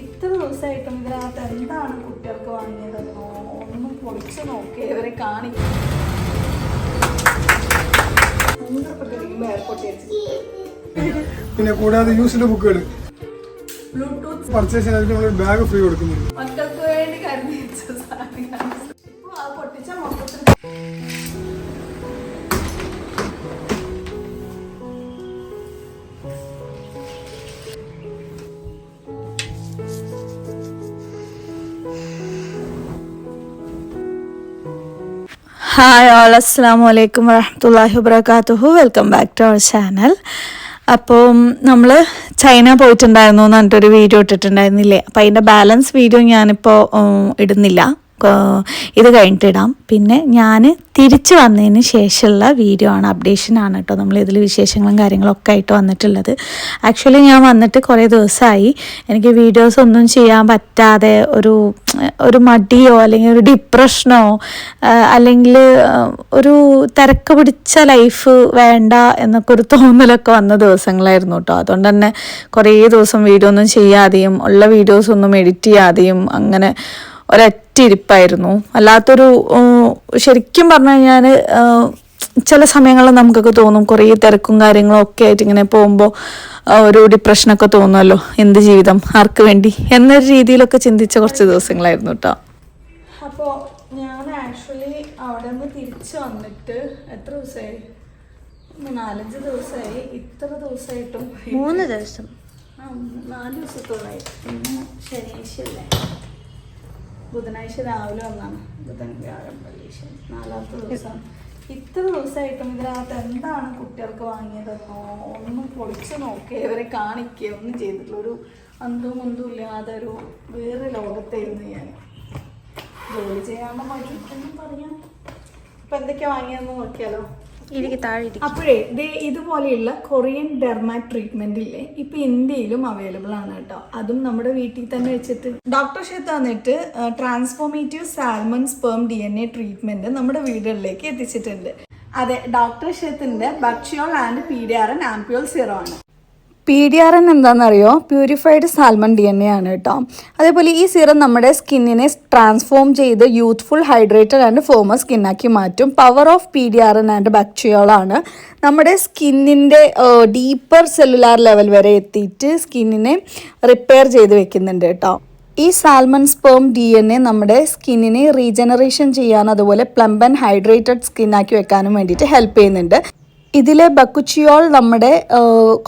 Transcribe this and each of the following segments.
ഇത്ര ദിവസമായിട്ടും ഇതിനകത്ത് എന്താണ് കുട്ടികൾക്ക് വാങ്ങിയതെന്നോ ഒന്നും പൊളിച്ചു നോക്കി ഇവരെ കാണിക്കും പിന്നെ കൂടാതെ യൂസിന്റെ ബുക്കുകൾ ബ്ലൂടൂത്ത് പർച്ചേസ് ചെയ്യാൻ നമ്മൾ ബാഗ് ഫ്രീ കൊടുക്കുന്നുണ്ട്. മക്കൾക്ക് വേണ്ടി കരുതി. ഹായ് ഓൾ അസ്സാം വലൈക്കും വരഹമുല്ലാഹി വബർക്കാത്തുഹു welcome back to our channel അപ്പോൾ നമ്മൾ ചൈന പോയിട്ടുണ്ടായിരുന്നു എന്ന് പറഞ്ഞിട്ടൊരു വീഡിയോ ഇട്ടിട്ടുണ്ടായിരുന്നില്ലേ? അപ്പോൾ അതിന്റെ ബാലൻസ് വീഡിയോ ഞാനിപ്പോൾ ഇടുന്നില്ല. ഇത് കഴിഞ്ഞിട്ടിടാം. പിന്നെ ഞാൻ തിരിച്ചു വന്നതിന് ശേഷമുള്ള വീഡിയോ ആണ് അപ്ഡേഷൻ ആണ് കേട്ടോ. നമ്മൾ ഇതിൽ വിശേഷങ്ങളും കാര്യങ്ങളൊക്കെ ആയിട്ട് വന്നിട്ടുള്ളത്. ആക്ച്വലി ഞാൻ വന്നിട്ട് കുറേ ദിവസമായി. എനിക്ക് വീഡിയോസ് ഒന്നും ചെയ്യാൻ പറ്റാതെ ഒരു ഒരു മടിയോ അല്ലെങ്കിൽ ഒരു ഡിപ്രഷനോ അല്ലെങ്കിൽ ഒരു തിരക്ക് പിടിച്ച ലൈഫ് വേണ്ട എന്നൊക്കെ ഒരു തോന്നലൊക്കെ വന്ന ദിവസങ്ങളായിരുന്നു കേട്ടോ. അതുകൊണ്ട് തന്നെ കുറേ ദിവസം വീഡിയോ ഒന്നും ചെയ്യാതെയും ഉള്ള വീഡിയോസ് ഒന്നും എഡിറ്റ് ചെയ്യാതെയും അങ്ങനെ ഒരൊറ്റ ഇരിപ്പായിരുന്നു. അല്ലാത്തൊരു ശരിക്കും പറഞ്ഞു കഴിഞ്ഞാൽ ചില സമയങ്ങളിൽ നമുക്കൊക്കെ തോന്നും കുറേ തിരക്കും കാര്യങ്ങളും ഒക്കെ ആയിട്ട് ഇങ്ങനെ പോകുമ്പോൾ ഒരു ഡിപ്രഷനൊക്കെ തോന്നുമല്ലോ എന്ത് ജീവിതം ആർക്ക് വേണ്ടി എന്നൊരു രീതിയിലൊക്കെ ചിന്തിച്ച കുറച്ച് ദിവസങ്ങളായിരുന്നു കേട്ടോ. അപ്പോൾ ഞാൻ ആക്ച്വലി അവിടെ നിന്ന് തിരിച്ചു വന്നിട്ട് എത്ര ദിവസമായി? നാലഞ്ച് ദിവസമായി. ഇത്ര ദിവസമായിട്ടും മൂന്ന് ദിവസം. ആ, നാല് ദിവസത്തോളായി ശനിയാഴ്ചയല്ലേ ബുധനാഴ്ച രാവിലെ വന്നാണ്. ബുധൻ വ്യാഴം വെള്ളി ശനി നാലാമത്തെ ദിവസം. ഇത്ര ദിവസമായിട്ടും ഇതിനകത്ത് എന്താണ് കുട്ടികൾക്ക് വാങ്ങിയതെന്നോ? ഒന്നും പൊളിച്ചു നോക്കുക ഇവരെ കാണിക്കുക ഒന്നും ചെയ്തിട്ടില്ല. ഒരു അന്തും മുന്തും ഇല്ലാതെ ഒരു വേറെ ലോകത്തായിരുന്നു ഞാൻ. ജോലി ചെയ്യാനുള്ള മടി എന്നും പറയാം. ഇപ്പൊ എന്തൊക്കെയാ വാങ്ങിയതെന്ന് നോക്കിയാലോ. അപ്പോഴേ ദേ ഇതുപോലെയുള്ള കൊറിയൻ ഡെർമാ ട്രീറ്റ്മെന്റ് ഇല്ലേ ഇപ്പൊ ഇന്ത്യയിലും അവൈലബിൾ ആണ് കേട്ടോ. അതും നമ്മുടെ വീട്ടിൽ തന്നെ വെച്ചിട്ട്. ഡോക്ടർ ഷെത്ത് വന്നിട്ട് transformative salmon sperm D N A treatment നമ്മുടെ വീടുകളിലേക്ക് എത്തിച്ചിട്ടുണ്ട്. അതെ doctor ഷെത്തിന്റെ bakuchiol and PDRN ampoule zero ആണ്. പി ഡി ആർ എൻ എന്താണെന്നറിയോ purified salmon D N A ആണ് കേട്ടോ. അതേപോലെ ഈ സിറം നമ്മുടെ സ്കിന്നിനെ ട്രാൻസ്ഫോം ചെയ്ത് യൂത്ത്ഫുൾ ഹൈഡ്രേറ്റഡ് ആൻഡ് ഫോമർ സ്കിന്നാക്കി മാറ്റും. Power of P D R N and ബാക്ടീരിയോളാണ് നമ്മുടെ സ്കിന്നിന്റെ ഡീപ്പർ സെല്ലുലാർ ലെവൽ വരെ എത്തിയിട്ട് സ്കിന്നിനെ റിപ്പയർ ചെയ്ത് വെക്കുന്നുണ്ട് കേട്ടോ. ഈ salmon sperm D N A നമ്മുടെ സ്കിന്നിനെ റീജനറേഷൻ ചെയ്യാൻ അതുപോലെ പ്ലംബ് ആൻഡ് ഹൈഡ്രേറ്റഡ് സ്കിന്നാക്കി വെക്കാനും വേണ്ടിയിട്ട് ഹെൽപ്പ് ചെയ്യുന്നുണ്ട്. ഇതിലെ ബക്കുച്ചിയോൾ നമ്മുടെ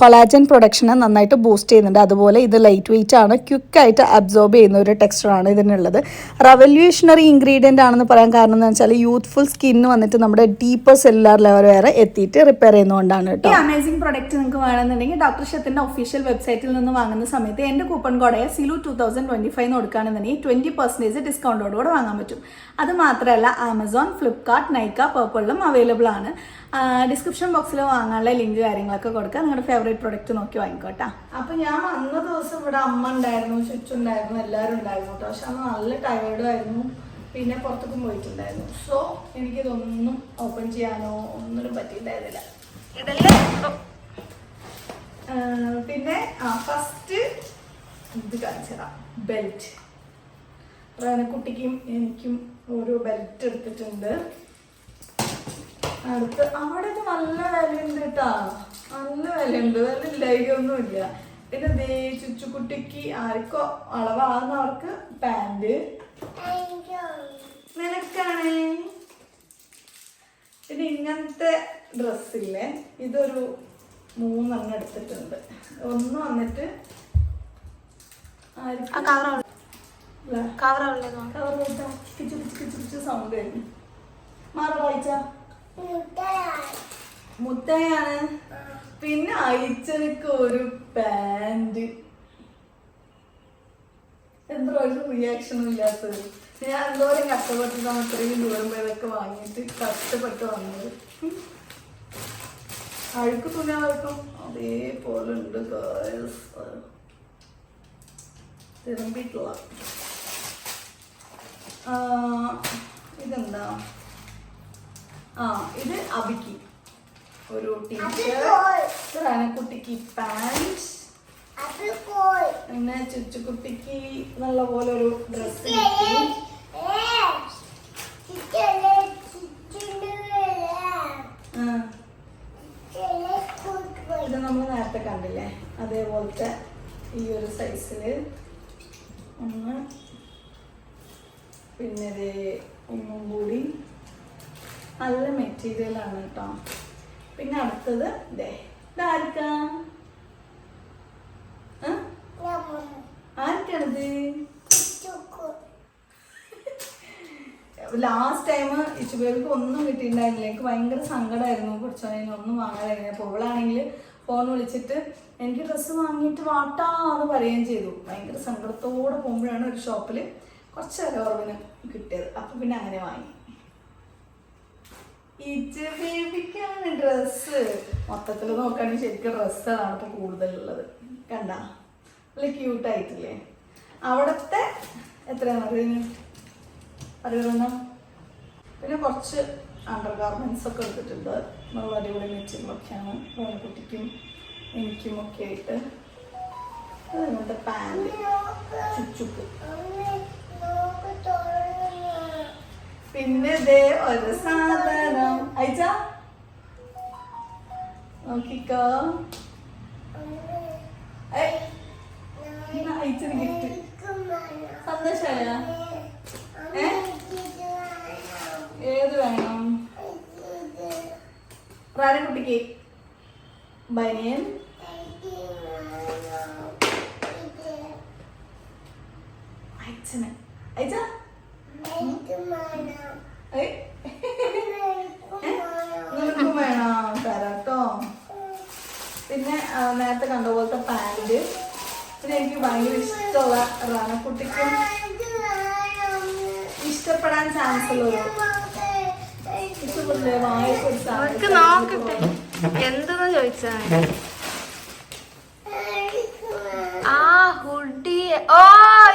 കൊളാജൻ പ്രൊഡക്ഷനെ നന്നായിട്ട് ബൂസ്റ്റ് ചെയ്യുന്നുണ്ട്. അതുപോലെ ഇത് ലൈറ്റ് വെയിറ്റ് ആണ് ക്വിക്കായിട്ട് അബ്സോർബ് ചെയ്യുന്ന ഒരു ടെക്സ്ചറാണ് ഇതിനുള്ളത്. റവല്യൂഷണറി ഇൻഗ്രീഡിയന്റ് ആണെന്ന് പറയാൻ കാരണം എന്ന് വെച്ചാൽ യൂത്ത്ഫുൾ സ്കിന്ന് വന്നിട്ട് നമ്മുടെ ഡീപ്പർ സെല്ലുലാർ ലെവൽ വരെ എത്തിയിട്ട് റിപ്പയർ ചെയ്യുന്നതുകൊണ്ടാണ് കേട്ടോ. അമേസിംഗ് പ്രൊഡക്റ്റ് നിങ്ങൾക്ക് വേണമെന്നുണ്ടെങ്കിൽ ഡോക്ടർ ഷത്തിന്റെ ഒഫീഷ്യൽ വെബ്സൈറ്റിൽ നിന്ന് വാങ്ങുന്ന സമയത്ത് എന്റെ coupon കോഡായ Silu two thousand twenty five കൊടുക്കുകയാണെന്നുണ്ടെങ്കിൽ twenty percentage ഡിസ്കൗണ്ടോടുകൂടെ വാങ്ങാൻ പറ്റും. അത് മാത്രമല്ല ആമസോൺ ഫ്ലിപ്കാർട്ട് നൈക്ക പേർപ്പിളിലും അവൈലബിൾ ആണ്. ഡിസ്ക്രിപ്ഷൻ ബോക്സിൽ വാങ്ങാനുള്ള ലിങ്ക് കാര്യങ്ങളൊക്കെ കൊടുക്കുക നിങ്ങളുടെ ഫേവറേറ്റ് പ്രൊഡക്റ്റ് നോക്കി വാങ്ങിക്കോട്ടാ. അപ്പൊ ഞാൻ വന്ന ദിവസം ഇവിടെ അമ്മ ഉണ്ടായിരുന്നു ചുറ്റുണ്ടായിരുന്നു എല്ലാവരും ഉണ്ടായിരുന്നു കേട്ടോ പക്ഷെ അന്ന് നല്ല ടയേർഡും ആയിരുന്നു. പിന്നെ പുറത്തേക്കും പോയിട്ടുണ്ടായിരുന്നു. സോ എനിക്കിതൊന്നും ഓപ്പൺ ചെയ്യാനോ ഒന്നിനും പറ്റിയിട്ടുണ്ടായിരുന്നില്ല. ഇതല്ലേ? പിന്നെ ഫസ്റ്റ് ഇത് കാണിച്ചതാ ബെൽറ്റ് കുട്ടിക്കും എനിക്കും ഓരോ ബെൽറ്റ് എടുത്തിട്ടുണ്ട്. അടുത്ത് അവിടെ ഇത് നല്ല വിലയുണ്ട് കേട്ടാ നല്ല വിലയുണ്ട്. നല്ല ഇല്ലായികൊന്നുമില്ല പിന്നെ ദേ ചുച്ചുകുട്ടിക്ക് ആർക്കോ അളവാകുന്നവർക്ക് പാന്റ്. നിനക്കാണ്? പിന്നെ ഇങ്ങനത്തെ ഡ്രസ്സില്ലേ? ഇതൊരു മൂന്നെണ്ണം എടുത്തിട്ടുണ്ട്. ഒന്ന് വന്നിട്ട് കവർ. കവർ സൗണ്ട് മാറ വായിച്ച. മുത്തയാണ് പിന്നെ അയച്ചനക്ക് ഒരു പാന്റ് എന്തോ ഒരു റിയാക്ഷനും ഇല്ലാത്തത്. ഞാൻ എന്തോരം കഷ്ടപ്പെട്ടിട്ടാണ് അത്രയും ദൂരം പോയതൊക്കെ വാങ്ങിയിട്ട് കഷ്ടപ്പെട്ട് വന്നത്. അഴുക്ക് തുണികൾക്കും അതേപോലെ ഉണ്ട് തിരുമ്പിട്ടുള്ള ഇതെന്താ? ആ ഇത് അബിക്ക്. ഒരു ടീഷർട്ട് കുട്ടിക്ക് പാന്റ് പിന്നെ ചുച്ചുക്കുട്ടിക്ക് നല്ല പോലെ ഒരു ആ, ഇത് നമ്മൾ നേരത്തെ കണ്ടില്ലേ? അതേപോലത്തെ ഈ ഒരു സൈസിൽ ഒന്ന് പിന്നെ ഇത് ഒന്നും കൂടി. നല്ല മെറ്റീരിയൽ ആണ് കേട്ടോ. പിന്നെ അടുത്തത് ഇതേ ലാസ്റ്റ് ടൈം ഇച്ചുബേബിക്ക് ഒന്നും കിട്ടിയിട്ടുണ്ടായിരുന്നില്ല. എനിക്ക് ഭയങ്കര സങ്കടമായിരുന്നു കുറച്ചോനെ ഒന്നും വാങ്ങാതായിരുന്നു അപ്പോൾ ഇവളാണെങ്കിൽ ഫോൺ വിളിച്ചിട്ട് എനിക്ക് ഡ്രസ്സ് വാങ്ങിയിട്ട് വാട്ടാ എന്ന് പറയുകയും ചെയ്തു. ഭയങ്കര സങ്കടത്തോടെ പോകുമ്പോഴാണ് ഒരു ഷോപ്പിൽ കുറച്ച് കുറവിന് കിട്ടിയത്. അപ്പം പിന്നെ അങ്ങനെ വാങ്ങി. ഇച്ചു ബേബിക്കാണ് ഡ്രസ്സ്. മൊത്തത്തിൽ നോക്കുകയാണെങ്കിൽ ശരിക്കും ഡ്രസ്സാണ് ഇപ്പോൾ കൂടുതലുള്ളത്. കണ്ട? നല്ല ക്യൂട്ടായിട്ടില്ലേ അവിടുത്തെ എത്രയാണ് അറിയുന്നത് അറിയണം പിന്നെ കുറച്ച് അണ്ടർ ഗാർമെന്റ്സ് ഒക്കെ എടുത്തിട്ടുണ്ട്. നമ്മൾ അടിപൊളി മെറ്റീരിയലൊക്കെയാണ്. കുട്ടിക്കും എനിക്കും ഒക്കെ ആയിട്ട്. അതുകൊണ്ട് പാന്റ് ചുച്ചുക്ക് പിന്നെ ദേ ഒരു സാധനം. അയച്ച? നോക്കിക്കോ. അയച്ചൊരു ഗിഫ്റ്റ് സന്തോഷമായ ഏത് വേണം? പ്രാരക്കുട്ടിക്ക് ബനിയൻ. അയച്ചന്. അയച്ച ഏയ് നിനക്കും വേണം തരാട്ടോ പിന്നെ ആ, നേരത്തെ കണ്ട പോലത്തെ പാന്റ് പിന്നെ എനിക്ക് ഭയങ്കര ഇഷ്ടമുള്ള റാണക്കുട്ടിക്കും ഇഷ്ടപ്പെടാൻ ചാൻസ് ഉള്ളൊരു ഇഷ്ടപ്പെടില്ലേ വായൊക്കെ ഒരു അവർക്ക് സാധനം നോക്കട്ടെ. എന്തെന്ന് ചോദിച്ചാ? ആ hoodie. Oh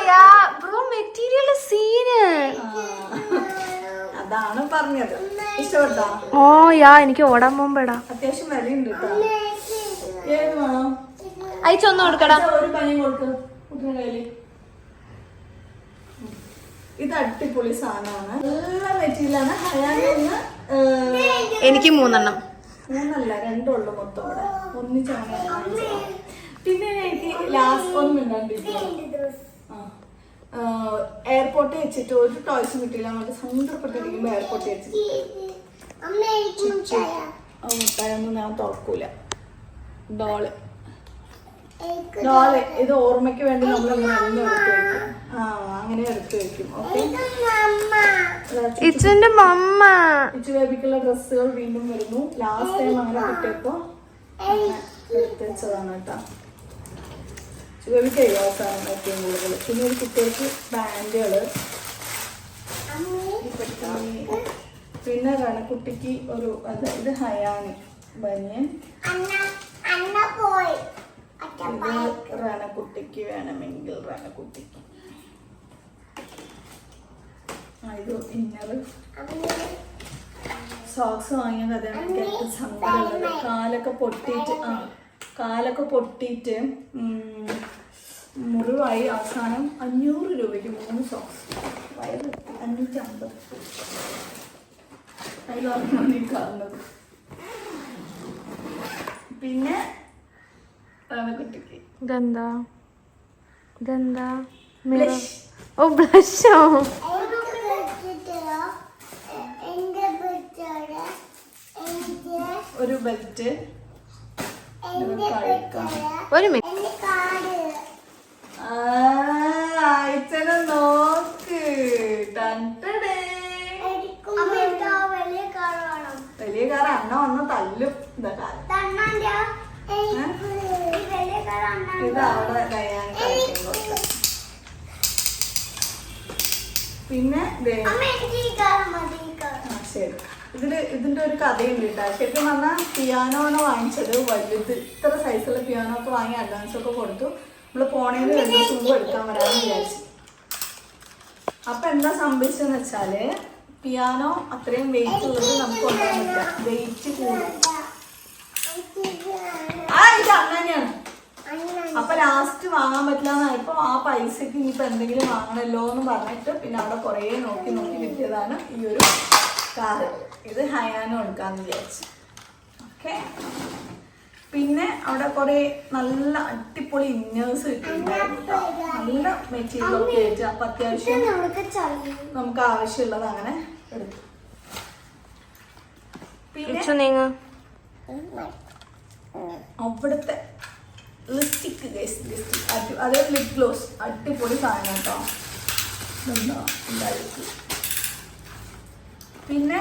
yeah bro material scene അതാണ് പറഞ്ഞത്. ഇഷ്ടപ്പെട്ടോ? ഓ യാ എനിക്ക് ഓടാൻ പോകുമ്പോടാ. അത്യാവശ്യം വിലയുണ്ട് കേട്ടോ ഏത് വേണം അയച്ചൊന്നും കൊടുക്കടാ. ഒരു പനിയും കൊടുക്ക്. കുട്ടിയുടെ കയ്യിൽ. ഇത് അടിപൊളി സാധനമാണ്. നല്ല മെറ്റീരിയലാണ് ഹയാനൊന്ന് എനിക്ക് മൂന്നെണ്ണം. മൂന്നല്ല രണ്ടുള്ളൂ മൊത്തം ഇവിടെ. ഒന്നിച്ചാണ്. പിന്നെ എനിക്ക് ലാസ്റ്റ് ഒന്നും മിണ്ടാണ്ടിരിക്കും എയർപോർട്ടിൽ വെച്ചിട്ട് ഒരു ടോയ്സ് കിട്ടിയില്ല. എന്നിട്ട് സമുദ്രപ്പെട്ടിരിക്കുമ്പോ എയർപോർട്ടിൽ വെച്ചിട്ട്. മുട്ടായൊന്നും ഞാൻ തുറക്കൂല. ഡോൾ. ഡോൾ ഇത് ഓർമ്മയ്ക്ക് വേണ്ടി നമ്മൾ ഇങ്ങനെ എടുത്ത് വെക്കും. ആ അങ്ങനെ എടുത്ത് വെക്കും. ഓക്കെ? ഇച്ചുവിന്റെ മമ്മ. ഇച്ചു ബേബിക്കുള്ള ഡ്രസ്സുകൾ വീണ്ടും വരുന്നു. ലാസ്റ്റ് ടൈം അങ്ങനെ കിട്ടിയപ്പോ എടുത്ത് വെച്ചതാണ് കേട്ടോ. ഇച്ചു ബേബിക്ക് എഴുതാസാണ് ഏറ്റവും കൂടുതൽ. പിന്നെ ഒരു കുട്ടികൾക്ക് ബാൻഡുകൾ. പിന്നെ കുട്ടിക്ക് ഒരു അത് ഇത് ഹയാനി ബനിയൻ. ഇത് രണക്കുട്ടിക്ക് വേണമെങ്കിൽ രണക്കുട്ടിക്ക് ആ ഇത് ഇന്നറ് സോക്സ് വാങ്ങിയ എനിക്ക് സങ്കടമുള്ളത് കാലൊക്കെ പൊട്ടിയിട്ട് ആ കാലൊക്കെ പൊട്ടിയിട്ട് മുറിവായി. അവസാനം അഞ്ഞൂറ് രൂപയ്ക്ക് മൂന്ന് സോക്സ് വയറ് അഞ്ഞൂറ്റി അമ്പത് അതിലാണ് കാണുന്നത്. പിന്നെ കുട്ടിക്ക്. ഇതെന്താ? ഇതെന്താ? ഓ ബ്ലഷോ? ഒരു ബെൽറ്റ് ഒരു മിനിറ്റ്. അയച്ചനെ നോക്ക്. വലിയ കാർ അണ്ണ വന്ന് തല്ലും. പിന്നെ ശരി. ഇതിൽ ഇതിന്റെ ഒരു കഥയുണ്ട് കേട്ടോ. ശരിക്കും പറഞ്ഞാൽ പിയാനോ ആണ് വാങ്ങിച്ചത്. വലുത് ഇത്ര സൈസുള്ള പിയാനോ ഒക്കെ വാങ്ങി അഡ്വാൻസ് ഒക്കെ കൊടുത്തു. നമ്മൾ പോണേന്ന് രണ്ട് ദിവസം മുമ്പ് എടുക്കാൻ വരാമെന്ന് വിചാരിച്ചു. അപ്പൊ എന്താ സംഭവിച്ചെന്ന് വെച്ചാൽ പിയാനോ അത്രയും വെയിറ്റ് ഉള്ളത് നമുക്ക് കൊണ്ടുപോകാൻ പറ്റില്ല. വെയിറ്റ് കൂടും ആ ഇത് അങ്ങനെയാണ്. അപ്പൊ ലാസ്റ്റ് വാങ്ങാൻ പറ്റില്ലാന്നായപ്പോ ആ പൈസക്ക് ഇനിയിപ്പോ എന്തെങ്കിലും വാങ്ങണല്ലോ എന്ന് പറഞ്ഞിട്ട് പിന്നെ അവിടെ കുറേ നോക്കി നോക്കി കിട്ടിയതാണ് ഈ ഒരു കാറ് ഇത് ഹയാനോ എടുക്കാന്ന് വിചാരിച്ചു. ഓക്കെ. പിന്നെ അവിടെ കുറെ നല്ല അടിപൊളി ഇന്നേഴ്സ് കിട്ടിയിട്ടുണ്ടായിരുന്നു നല്ല മെറ്റീരിയൽ ഒക്കെ ആയിട്ട് അപ്പൊ അത്യാവശ്യം നമുക്ക് ആവശ്യമുള്ളത് അങ്ങനെ എടുത്തു പിന്നെ അവിടുത്തെ ലിപ്സ്റ്റിക്ക് ലിപ്സ്റ്റിക് അതേ ലിപ് ഗ്ലോസ് അടിപൊളി സാധനം കേട്ടോ ഉണ്ടായിരിക്കും പിന്നെ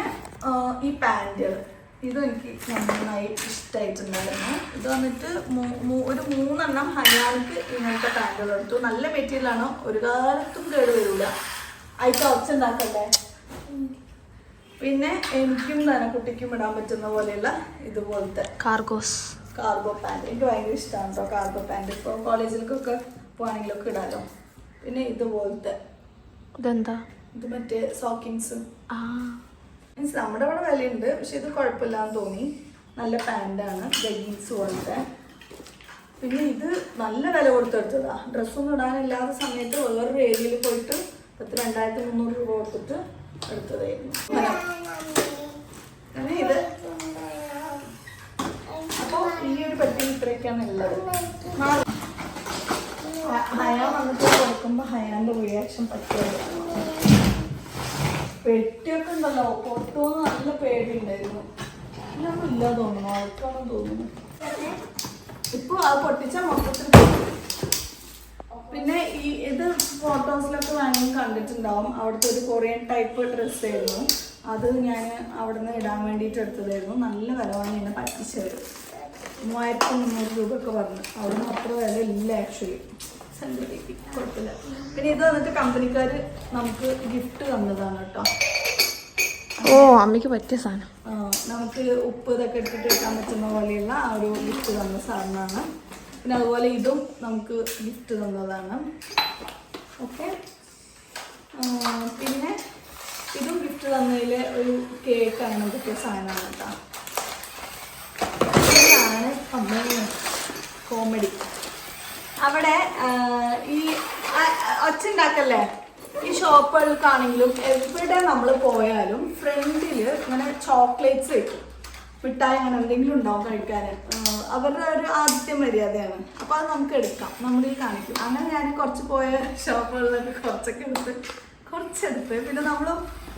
ഈ പാന്റുകൾ. ഇത് എനിക്ക് നന്നായി ഇഷ്ടമായിട്ടുണ്ടായിരുന്നു ഇത് വന്നിട്ട് ഒരു മൂന്നെണ്ണം ഹയാൾക്ക് ഇങ്ങനത്തെ പാന്റുകൾ എടുത്തു. നല്ല മെറ്റീരിയലാണ് ഒരു കാലത്തും കേട് വരില്ല അതിൽ ഒച്ചുണ്ടാക്കല്ലേ പിന്നെ എനിക്കും നനക്കുട്ടിക്കും ഇടാൻ പറ്റുന്ന പോലെയുള്ള ഇതുപോലത്തെ കാർഗോസ് കാർഗോ പാന്റ് എനിക്ക് ഭയങ്കര ഇഷ്ടമാണ് കേട്ടോ കാർഗോ പാന്റ് ഇപ്പോൾ കോളേജിലേക്കൊക്കെ പോവാണെങ്കിലൊക്കെ ഇടാലോ. പിന്നെ ഇതുപോലത്തെ. ഇതെന്താ? ഇത് മറ്റേ സോക്കിങ്സ്. മീൻസ് നമ്മുടെ ഇവിടെ വിലയുണ്ട്. പക്ഷെ ഇത് കുഴപ്പമില്ലാന്ന് തോന്നി. നല്ല പാന്റാണ് ജഗീൻസ് പോലത്തെ. പിന്നെ ഇത് നല്ല വില കൊടുത്തെടുത്തതാ. ഡ്രസ്സൊന്നും ഇടാനില്ലാത്ത സമയത്ത് വേറൊരു ഏരിയയിൽ പോയിട്ട് പത്ത് രണ്ടായിരത്തി മുന്നൂറ് രൂപ കൊടുത്തിട്ട് എടുത്തതായിരുന്നു. അങ്ങനെ. ഇത് അപ്പോൾ ഈ ഒരു പെട്ടി ഇത്രയൊക്കെയാണ് ഉള്ളത് ഹയാൻ വന്നിട്ട് കൊടുക്കുമ്പോൾ ഹയാന്റെ റിയാക്ഷൻ പറ്റിയത്. പെട്ടിയൊക്കെ ഉണ്ടല്ലോ പൊട്ടുമെന്ന് നല്ല പേടിയുണ്ടായിരുന്നു. ഇതൊന്നും ഇല്ല തോന്നുന്നു ആൾക്കാണെന്ന് തോന്നുന്നു. ഇപ്പൊ അത് പൊട്ടിച്ച മൊത്തത്തിൽ പിന്നെ ഈ ഇത് ഫോട്ടോസിലൊക്കെ വേണമെങ്കിൽ കണ്ടിട്ടുണ്ടാവും. അവിടുത്തെ ഒരു കൊറിയൻ ടൈപ്പ് ഡ്രസ്സ് ആയിരുന്നു അത് ഞാൻ അവിടെ നിന്ന് ഇടാൻ വേണ്ടിയിട്ട് എടുത്തതായിരുന്നു. നല്ല വില വാങ്ങി എന്നെ പറ്റിച്ചത് മൂവായിരത്തി മുന്നൂറ് രൂപ ഒക്കെ പറഞ്ഞു. അവിടുന്ന് അത്ര വില ഇല്ല ആക്ച്വലി കുഴപ്പമില്ല. പിന്നെ ഇത് വന്നിട്ട് കമ്പനിക്കാർ നമുക്ക് ഗിഫ്റ്റ് തന്നതാണ് കേട്ടോ. ഓ അമ്മയ്ക്ക് പറ്റിയ സാധനം. നമുക്ക് ഉപ്പ് ഇതൊക്കെ എടുത്തിട്ട് വെക്കാൻ പറ്റുന്ന പോലെയുള്ള ആ ഒരു ഗിഫ്റ്റ് തന്ന സാധനമാണ്. പിന്നെ അതുപോലെ ഇതും നമുക്ക് ഗിഫ്റ്റ് തന്നതാണ്. ഓക്കെ. പിന്നെ ഇതും ഗിഫ്റ്റ് തന്നതിൽ ഒരു കേക്കാണ് പറ്റിയ സാധനമാണ് കേട്ടോ ഇതാണ് അമ്മ കോമഡി അവിടെ ഈ അച്ഛണ്ടാക്കല്ലേ ഈ ഷോപ്പുകൾക്കാണെങ്കിലും എവിടെ നമ്മൾ പോയാലും ഫ്രണ്ടിൽ ഇങ്ങനെ ചോക്ലേറ്റ്സ് വെക്കും മിഠായി അങ്ങനെ എന്തെങ്കിലും ഉണ്ടാവും കഴിക്കാൻ? അവരുടെ ഒരു ആദ്യത്തെ മര്യാദയാണ്. അപ്പോൾ അത് നമുക്ക് എടുക്കാം. നമ്മളിൽ കാണിക്കും അങ്ങനെ ഞാൻ കുറച്ച് പോയ ഷോപ്പുകളിലൊക്കെ കുറച്ചൊക്കെ എടുത്ത് കുറച്ചെടുത്ത്. പിന്നെ നമ്മൾ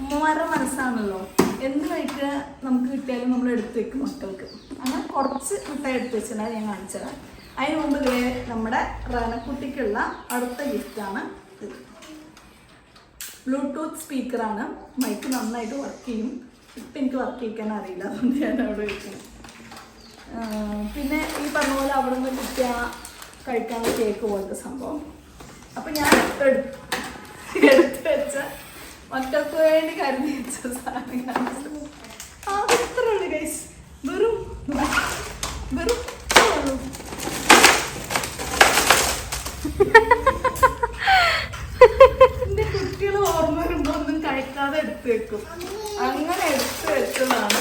ഉമ്മമാരുടെ മനസ്സാണല്ലോ. എന്ത് കഴിക്കുക നമുക്ക് കിട്ടിയാലും നമ്മൾ എടുത്ത് വെക്കും മക്കൾക്ക്. അങ്ങനെ കുറച്ച് മിഠായി എടുത്ത് വെച്ചാൽ ഞാൻ കാണിച്ചത് അതിന് മുമ്പ് നമ്മുടെ റണക്കുട്ടിക്കുള്ള അടുത്ത ഗിഫ്റ്റാണ് ഇത്. ബ്ലൂടൂത്ത് സ്പീക്കറാണ് മൈക്ക് നന്നായിട്ട് വർക്ക് ചെയ്യും. ഇപ്പം എനിക്ക് വർക്ക് ചെയ്യിക്കാൻ അറിയില്ല. അതുകൊണ്ട് ഞാൻ അവിടെ വെക്കും പിന്നെ ഈ പറഞ്ഞ പോലെ അവിടെ നിന്ന് കിട്ടിയ കഴിക്കാനുള്ള കേക്ക് പോലത്തെ സംഭവം. അപ്പം ഞാൻ എടുത്ത് വെച്ച മക്കൾക്ക് വേണ്ടി കരുതി വെച്ച സാധനങ്ങളാണ്. ആ ഇത്ര ഉള്ളു ഗൈസ് വെറും വെറും ഇത്രേ ഉള്ളൂ. എന്റെ കുട്ടികൾ ഓർമ്മ വരുമ്പോ ഒന്നും കഴിക്കാതെ എടുത്തു വെക്കും. അങ്ങനെ എടുത്തു വെച്ചതാണ്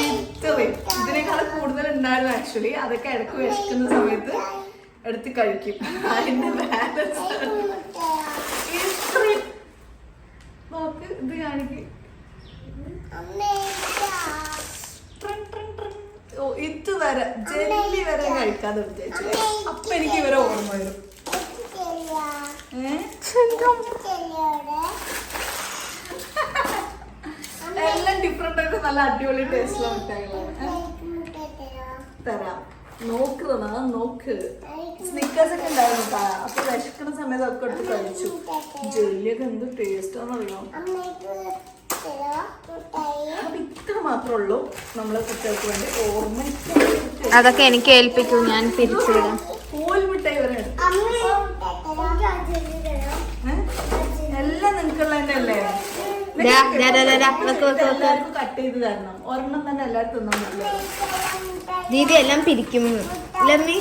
ഇത്രയും ഇതിനേക്കാൾ കൂടുതൽ ഉണ്ടായിരുന്നു ആക്ച്വലി അതൊക്കെ ഇടയ്ക്ക് വിശക്കുന്ന സമയത്ത് എടുത്ത് കഴിക്കും. അതിന്റെ ബാലൻസ് ഇത്രയും നോക്ക് ഇത് കാണിക്കും. ഇത് വരെ ജെല്ലി വരെ കഴിക്കാതെ വിചാരിച്ചു അപ്പൊ എനിക്ക് ഇവരെ ഓർമ്മ വരും. എല്ലാം ഡിഫറെന്റ് ആയിട്ട് നല്ല അടിപൊളി ടേസ്റ്റുള്ള മിഠായികളാണ് തരാം. നോക്ക് നോക്ക്. സ്നിക്കേഴ്സ് ഒക്കെ ഉണ്ടായിരുന്നു ട്ടാ. അപ്പൊ വിശക്കുന്ന സമയത്ത് ഒക്കെ എടുത്ത് കഴിച്ചു. ജെല്ലിയൊക്കെ എന്ത് ടേസ്റ്റ് ആണെന്നറിയാം? അപ്പൊ ഇത്ര മാത്രമേ ഉള്ളൂ നമ്മളെ കുട്ടികൾക്ക് വേണ്ടി. ഓർമ്മ അതൊക്കെ എനിക്ക് ഏൽപ്പിക്കൂ ഞാൻ തിരിച്ചു കോൽ മിഠായി വരെ ഉണ്ട്. ഏ? എല്ലാം നിങ്ങൾക്കുള്ള തന്നെ അല്ലേ? ദാ, ദാ, ദാ, ദാ, ദാ. വെക്ക്, വെക്ക്, വെക്ക്. കട്ട് ചെയ്ത് തരണം. ഒരെണ്ണം തന്നെ എല്ലാവരും തിന്നാൻ പറ്റില്ല. ദീദി എല്ലാം പിരിക്കും. ലമ്മി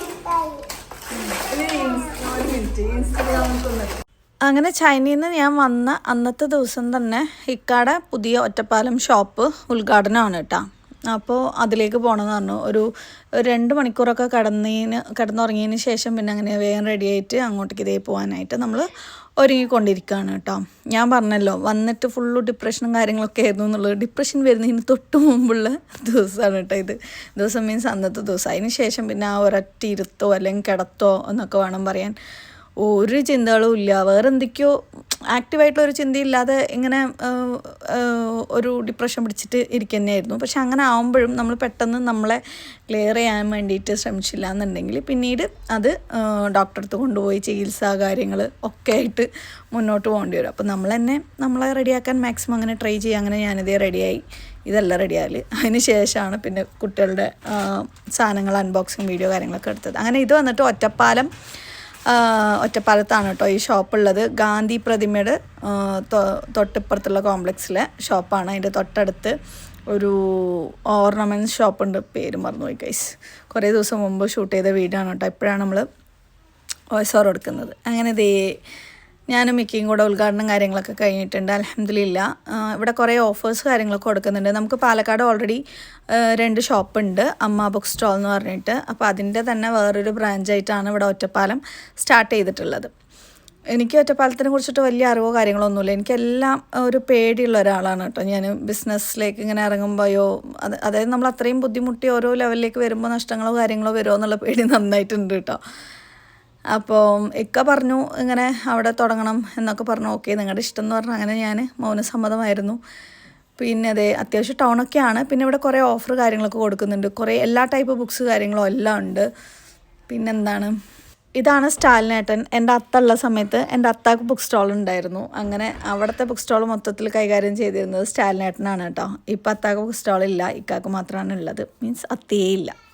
അങ്ങനെ ചൈനയിൽ നിന്ന് ഞാൻ വന്ന അന്നത്തെ ദിവസം തന്നെ ഇക്കാടെ പുതിയ ഒറ്റപ്പാലം ഷോപ്പ് ഉദ്ഘാടനമാണ് കേട്ടോ. അപ്പോൾ അതിലേക്ക് പോകണമെന്ന് പറഞ്ഞു. ഒരു രണ്ട് മണിക്കൂറൊക്കെ കടന്നതിന് കിടന്നുറങ്ങിയതിന് ശേഷം പിന്നെ അങ്ങനെ വേഗം റെഡിയായിട്ട് അങ്ങോട്ടേക്ക് ഇതേ പോകാനായിട്ട് നമ്മൾ ഒരുങ്ങിക്കൊണ്ടിരിക്കുകയാണ് കേട്ടോ. ഞാൻ പറഞ്ഞല്ലോ വന്നിട്ട് ഫുള്ള് ഡിപ്രഷനും കാര്യങ്ങളൊക്കെ ആയിരുന്നു എന്നുള്ളത്. ഡിപ്രഷൻ വരുന്നതിന് തൊട്ട് മുമ്പുള്ള ദിവസമാണ് കേട്ടോ ഇത്. ദിവസം മീൻസ് അന്നത്തെ ദിവസം. അതിന് ശേഷം പിന്നെ ആ ഒരൊറ്റ ഇരുത്തോ അല്ലെങ്കിൽ കിടത്തോ എന്നൊക്കെ വേണം പറയാൻ. ഒരു ചിന്തകളും ഇല്ല. വേറെ എന്തൊക്കെയോ ആക്റ്റീവായിട്ടുള്ള ഒരു ചിന്തയില്ലാതെ ഇങ്ങനെ ഒരു ഡിപ്രഷൻ പിടിച്ചിട്ട് ഇരിക്കുന്നതായിരുന്നു പക്ഷെ അങ്ങനെ ആവുമ്പോഴും നമ്മൾ പെട്ടെന്ന് നമ്മളെ ക്ലിയർ ചെയ്യാൻ വേണ്ടിയിട്ട് ശ്രമിച്ചില്ല എന്നുണ്ടെങ്കിൽ പിന്നീട് അത് ഡോക്ടറെ അടുത്ത് കൊണ്ടുപോയി ചികിത്സ കാര്യങ്ങൾ ഒക്കെ ആയിട്ട് മുന്നോട്ട് പോകേണ്ടി വരും. അപ്പോൾ നമ്മൾ തന്നെ നമ്മളെ റെഡിയാക്കാൻ മാക്സിമം അങ്ങനെ ട്രൈ ചെയ്യുക. അങ്ങനെ ഞാനിതേ റെഡിയായി ഇതെല്ലാം റെഡിയായി അതിന് ശേഷമാണ് പിന്നെ കുട്ടികളുടെ സാധനങ്ങൾ അൺബോക്സിങ് വീഡിയോ കാര്യങ്ങളൊക്കെ എടുത്തത്. അങ്ങനെ ഇത് വന്നിട്ട് ഒറ്റപ്പാലം ഒറ്റപ്പാലത്താണ് കേട്ടോ ഈ ഷോപ്പുള്ളത്. ഗാന്ധി പ്രതിമയുടെ തൊട്ടിപ്പുറത്തുള്ള കോംപ്ലക്സിലെ ഷോപ്പാണ്. അതിന്റെ തൊട്ടടുത്ത് ഒരു ഓർണമെന്റ്സ് ഷോപ്പുണ്ട്. പേര് മറന്നുപോയി കൈസ് കുറേ ദിവസം മുമ്പ് ഷൂട്ട് ചെയ്ത വീടാണ് കേട്ടോ. ഇപ്പോഴാണ് നമ്മൾ വോയിസ് ഓവർ കൊടുക്കുന്നത് അങ്ങനെ ദേ ഞാനും മിക്കയും കൂടെ ഉദ്ഘാടനം കാര്യങ്ങളൊക്കെ കഴിഞ്ഞിട്ടുണ്ട്. അലഹമില്ല ഇവിടെ കുറേ ഓഫേഴ്സ് കാര്യങ്ങളൊക്കെ കൊടുക്കുന്നുണ്ട്. നമുക്ക് പാലക്കാട് ഓൾറെഡി രണ്ട് ഷോപ്പ് ഉണ്ട്. അമ്മ ബുക്ക് സ്റ്റോൾ എന്ന് പറഞ്ഞിട്ട്. അപ്പോൾ അതിന്റെ തന്നെ വേറൊരു ബ്രാഞ്ചായിട്ടാണ് ഇവിടെ ഒറ്റപ്പാലം സ്റ്റാർട്ട് ചെയ്തിട്ടുള്ളത്. എനിക്ക് ഒറ്റപ്പാലത്തിനെ കുറിച്ചിട്ട് വലിയ അറിവോ കാര്യങ്ങളൊന്നുമില്ല. എനിക്കെല്ലാം ഒരു പേടിയുള്ള ഒരാളാണ് കേട്ടോ. ഞാൻ ബിസിനസ്സിലേക്ക് ഇങ്ങനെ ഇറങ്ങുമ്പോഴോ അത് അതായത് നമ്മൾ അത്രയും ബുദ്ധിമുട്ടി ഓരോ ലെവലിലേക്ക് വരുമ്പോൾ നഷ്ടങ്ങളോ കാര്യങ്ങളോ വരുമോ എന്നുള്ള പേടി നന്നായിട്ടുണ്ട് കേട്ടോ. അപ്പോൾ ഇക്ക പറഞ്ഞു ഇങ്ങനെ അവിടെ തുടങ്ങണം എന്നൊക്കെ പറഞ്ഞു. ഓക്കെ നിങ്ങളുടെ ഇഷ്ടം എന്ന് പറഞ്ഞാൽ അങ്ങനെ ഞാൻ മൗനസമ്മതമായിരുന്നു. പിന്നെ അതെ അത്യാവശ്യം ടൗണൊക്കെയാണ്. പിന്നെ ഇവിടെ കുറേ ഓഫർ കാര്യങ്ങളൊക്കെ കൊടുക്കുന്നുണ്ട്. കുറേ എല്ലാ ടൈപ്പ് ബുക്സ് കാര്യങ്ങളും എല്ലാം ഉണ്ട്. പിന്നെന്താണ്? ഇതാണ് സ്റ്റാലിനേട്ടൻ. എന്റെ അത്ത ഉള്ള സമയത്ത് എന്റെ അത്താക്ക് ബുക്ക് സ്റ്റോൾ ഉണ്ടായിരുന്നു. അങ്ങനെ അവിടുത്തെ ബുക്ക് സ്റ്റോൾ മൊത്തത്തിൽ കൈകാര്യം ചെയ്തിരുന്നത് സ്റ്റാലിനേട്ടനാണ് കേട്ടോ. ഇപ്പം അത്താക്ക് ബുക്ക് സ്റ്റോൾ ഇല്ല. ഇക്കാക്ക് മാത്രമാണ് ഉള്ളത്. മീൻസ് അത്തേയില്ല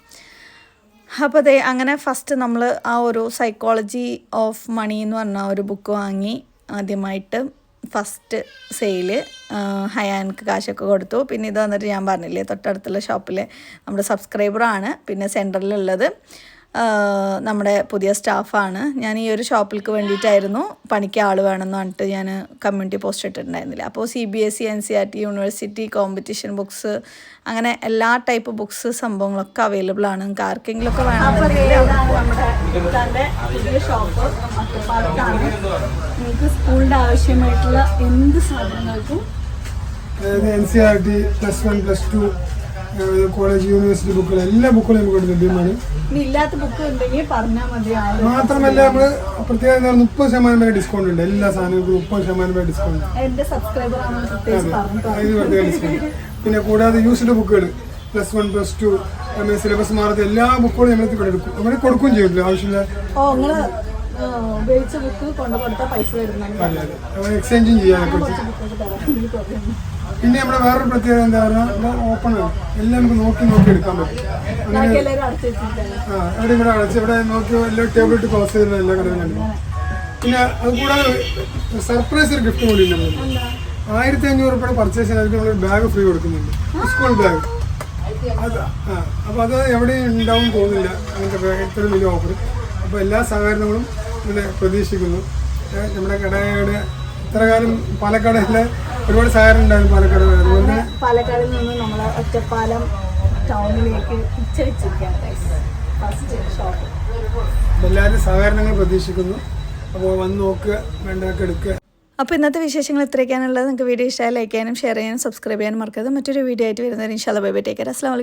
അപ്പോൾ അതെ അങ്ങനെ ഫസ്റ്റ് നമ്മൾ ആ ഒരു സൈക്കോളജി ഓഫ് മണി എന്ന് പറഞ്ഞ ഒരു ബുക്ക് വാങ്ങി ആദ്യമായിട്ട് ഫസ്റ്റ് സെയിൽ ഹയാൻക്ക് കാശൊക്കെ കൊടുത്തു. പിന്നെ ഇത് വന്നിട്ട് ഞാൻ പറഞ്ഞില്ലേ തൊട്ടടുത്തുള്ള ഷോപ്പിലെ നമ്മുടെ സബ്സ്ക്രൈബറാണ് പിന്നെ സെന്ററിലുള്ളത് നമ്മുടെ പുതിയ സ്റ്റാഫാണ്. ഞാൻ ഈ ഒരു ഷോപ്പിൽക്ക് വേണ്ടിയിട്ടായിരുന്നു പണിക്ക് ആൾ വേണമെന്ന് പറഞ്ഞിട്ട് ഞാൻ കമ്മ്യൂണിറ്റി പോസ്റ്റ് ഇട്ടിട്ടുണ്ടായിരുന്നില്ല. അപ്പോൾ C B S C N C R T university competition books അങ്ങനെ എല്ലാ ടൈപ്പ് ബുക്സ് സംഭവങ്ങളൊക്കെ അവൈലബിൾ ആണ്. നിങ്ങൾക്ക് ആർക്കെങ്കിലും ഒക്കെ വേണം ഷോപ്പ്. നിങ്ങൾക്ക് സ്കൂളിന്റെ ആവശ്യമായിട്ടുള്ള എന്ത് സാധനങ്ങൾക്കും N C R T plus one plus two college university ബുക്കുകൾ എല്ലാ ബുക്കുകളും നമുക്ക് ലഭ്യമാണ് ഇനി ഇല്ലാത്ത ബുക്ക് ഉണ്ടെങ്കിൽ പറഞ്ഞാൽ മതി ആൾ മാത്രമല്ല നമ്മൾ പ്രത്യേകം മുപ്പത് ശതമാനം വരെ ഡിസ്കൗണ്ട് ഉണ്ട്. എല്ലാ സാധനങ്ങൾക്കും മുപ്പത് ശതമാനം വരെ ഡിസ്കൗണ്ട് സബ്സ്ക്രൈബർ ഡിസ്കൗണ്ട് പിന്നെ കൂടാതെ യൂസ്ഡ് ബുക്കുകൾ plus one plus two syllabus മാറാത്ത എല്ലാ ബുക്കുകളും നമ്മൾ ഇവിടെ എടുക്കും നമ്മൾ കൊടുക്കുകയും ചെയ്യില്ല ആവശ്യമില്ല. ഉപയോഗിച്ച ബുക്ക് കൊണ്ടുപോയി പൈസ വരുന്നുണ്ട്. നമ്മൾ എക്സ്ചേഞ്ചും ചെയ്യാനൊക്കെ പിന്നെ നമ്മുടെ വേറൊരു പ്രത്യേകത എന്താ പറഞ്ഞാൽ ഓപ്പൺ ആണ്. എല്ലാം നമുക്ക് നോക്കി നോക്കി എടുക്കാൻ പറ്റും. അങ്ങനെ ആ ഇവിടെ ഇവിടെ അടച്ച് ഇവിടെ നോക്കി എല്ലാ ടേബിൾ ഇട്ട് ക്ലോസ് ചെയ്ത എല്ലാ കടകളും പിന്നെ അത് കൂടാതെ സർപ്രൈസ് ഒരു ഗിഫ്റ്റ് കൂടി ഉണ്ട് ആയിരത്തി അഞ്ഞൂറ് രൂപയുടെ പർച്ചേസ് ചെയ്താൽ നമ്മൾ ബാഗ് ഫ്രീ കൊടുക്കുന്നുണ്ട്. സ്കൂൾ ബാഗ് അത് ആ അപ്പോൾ അത് എവിടെയും ഉണ്ടാവും തോന്നില്ല അങ്ങനത്തെ ഇത്രയും വലിയ ഓഫർ അപ്പോൾ എല്ലാ സഹകരണങ്ങളും ഇവിടെ പ്രതീക്ഷിക്കുന്നു. നമ്മുടെ കടയുടെ ഇത്ര കാലം പാലക്കാടിലെ ഒരുപാട് സഹകരണം ഉണ്ടായിരുന്നു പാലക്കാട്. അതുപോലെ പാലക്കാടിൽ നിന്ന് നമ്മൾ ഒറ്റപ്പാലം ടൗണിലേക്ക് എല്ലാവരും സഹകരണങ്ങൾ പ്രതീക്ഷിക്കുന്നു. അപ്പോൾ വന്ന് നോക്കുക വേണ്ടതൊക്കെ എടുക്കുക. അപ്പോൾ ഇന്നത്തെ വിശേഷങ്ങൾ ഇത്രയൊക്കെയാണുള്ളത്. നിങ്ങൾക്ക് വീഡിയോ ഇഷ്ടമായി ലൈക്ക് ചെയ്യാനും ഷെയർ ചെയ്യാനും സബ്സ്ക്രൈബ് ചെയ്യാനും മറക്കരുത്. മറ്റൊരു വീഡിയോ ആയിട്ട് വരുന്നതിന് ഇൻഷാല്ല ബൈ ബൈ ടേക്കർ അസ്ലാം